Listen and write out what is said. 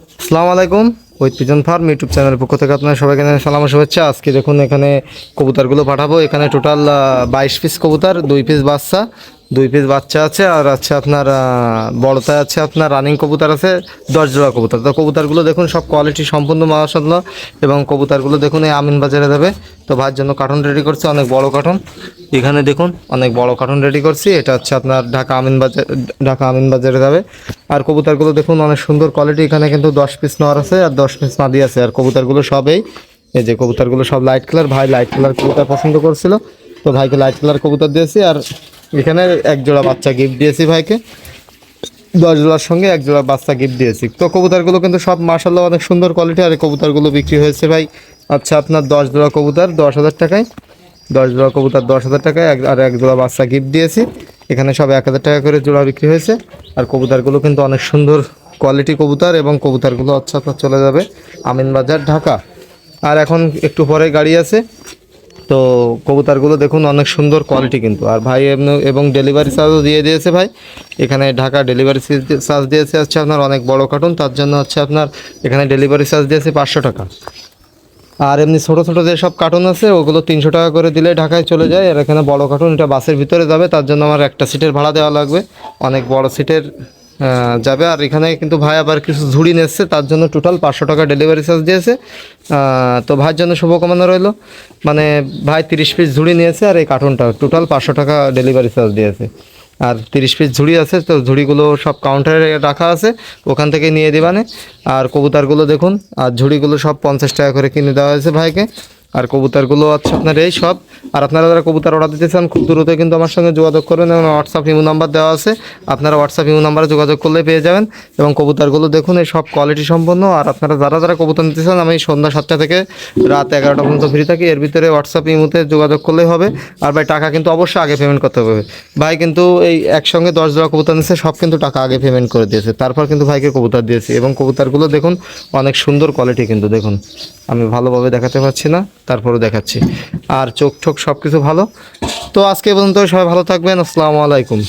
আসসালামু আলাইকুম ওই পিজন ফার্ম ইউটিউব চ্যানেলের পক্ষ থেকে আপনার সবাইকে সালাম শুভেচ্ছা। আজকে দেখুন এখানে কবুতারগুলো পাঠাবো। এখানে টোটাল বাইশ পিস কবুতার, দুই পিস বাচ্চা। দুই পিস বাচ্চা আছে আর আছে আপনার আহ, বড়তায় আছে আপনার রানিং কবুতর আছে দশ জোড়া কবুতর। তো কবুতরগুলো দেখুন সব কোয়ালিটি সম্পূর্ণ মাসাল্লাহ এবং কবুতরগুলো দেখুন এই আমিন বাজারে দেবে তো ভাইয়ের জন্য কার্টন রেডি করছে অনেক বড় কার্টন এখানে দেখুন অনেক বড় কার্টন রেডি করছি। এটা হচ্ছে আপনার ঢাকা আমিন বাজার ঢাকা আমিন বাজারে যাবে। আর কবুতরগুলো দেখুন অনেক সুন্দর কোয়ালিটি এখানে কিন্তু দশ পিস নর আছে আর দশ পিস মাদি আছে। আর কবুতরগুলো সবেই এই যে কবুতরগুলো সব লাইট কালার ভাই লাইট কালার কবুতর পছন্দ করছিল। তো ভাইকে লাইট কালার কবুতর দিয়েছি। আর এখানে এক জোড়া বাচ্চা গিফট দিয়েছি ভাইকে। দশ জোড়ার সঙ্গে এক জোড়া বাচ্চা গিফট দিয়েছি। তো কবুতরগুলো কিন্তু সব মার্শাল্লাহ অনেক সুন্দর কোয়ালিটি আর কবুতরগুলো বিক্রি হয়েছে ভাই। আচ্ছা আপনার দশ জোড়া কবুতার দশ হাজার টাকায়। দশ জোড়া কবুতার দশ হাজার টাকায় এক- আর এক জোড়া বাচ্চা গিফট দিয়েছি। এখানে সব এক হাজার টাকা করে জোড়া বিক্রি হয়েছে। আর কবুতরগুলো কিন্তু অনেক সুন্দর কোয়ালিটি কবুতর এবং কবুতরগুলো আচ্ছা আপনার চলে যাবে। আমিনবাজার, ঢাকা। আর এখন একটু পরে গাড়ি আছে। তো কবুতরগুলো দেখুন অনেক সুন্দর কোয়ালিটি কিন্তু। আর ভাই এমনি- এবং ডেলিভারি চার্জও দিয়ে দিয়েছে ভাই। এখানে ঢাকা ডেলিভারি চার্জ দিয়েছে হচ্ছে আপনার অনেক বড় কার্টুন তার জন্য হচ্ছে আপনার এখানে ডেলিভারি চার্জ দিয়েছে পাঁচশো টাকা। আর এমনি ছোটো ছোটো যে সব কার্টুন আছে ওগুলো তিনশো টাকা করে দিলে ঢাকায় চলে যায়। আর এখানে বড় কার্টুন এটা বাসের ভিতরে যাবে তার জন্য আমার একটা সিটের ভাড়া দেওয়া লাগবে। অনেক বড় সিটের যাবে। আর এখানে কিন্তু ভাই আবার কিছু ঝুড়ি নিচ্ছে, তার জন্য টোটাল পাঁচশো টাকা ডেলিভারি চার্জ দিয়েছে। তো ভাইয়ের জন্য শুভকামনা রইল। মানে ভাই তিরিশ পিস ঝুড়ি নিয়েছে আর এই কার্টুনটা টোটাল পাঁচশো টাকা ডেলিভারি চার্জ দিয়েছে। আর তিরিশ পিস ঝুড়ি আছে, তো ঝুড়িগুলো সব কাউন্টারে রাখা আছে, ওখান থেকে নিয়ে দিবানে। আর কবুতারগুলো দেখুন, আর ঝুড়িগুলো সব পঞ্চাশ টাকা করে কিনে দেওয়া হয়েছে ভাইকে। আর কবুতরগুলো আছে আপনার এই সব। আর আপনারা যারা কবুতর অর্ডার দিতে চান, খুব দ্রুত কিন্তু আমার সঙ্গে যোগাযোগ করবেন এবং হোয়াটসঅ্যাপ ইমো নাম্বার দেওয়া আছে। আপনারা হোয়াটসঅ্যাপ ইমো নাম্বারে যোগাযোগ করলে পেয়ে যাবেন। এবং কবুতরগুলো দেখুন, এই সব কোয়ালিটি সম্পন্ন। আর আপনারা যারা যারা কবুতর নিতে চান, আমি সন্ধ্যা সাতটা থেকে রাত এগারোটা পর্যন্ত ফ্রি থাকি। এর ভিতরে হোয়াটসঅ্যাপ ইমোতে যোগাযোগ করলেই হবে। আর ভাই, টাকা কিন্তু অবশ্যই আগে পেমেন্ট করতে হবে। ভাই কিন্তু এই একসঙ্গে দশ জোড়া কবুতর নিচ্ছে সব কিন্তু টাকা আগে পেমেন্ট করে দিয়েছে। তারপর কিন্তু ভাইকে কবুতর দিয়েছি। এবং কবুতরগুলো দেখুন, অনেক সুন্দর কোয়ালিটি কিন্তু দেখুন। আমি ভালোভাবে দেখাতে পারছি না তারপরে দেখাচ্ছি। আর চোখ ঠোক সব কিছু ভালো। তো আজকে পর্যন্ত সবাই ভালো থাকবেন, আসসালামু আলাইকুম।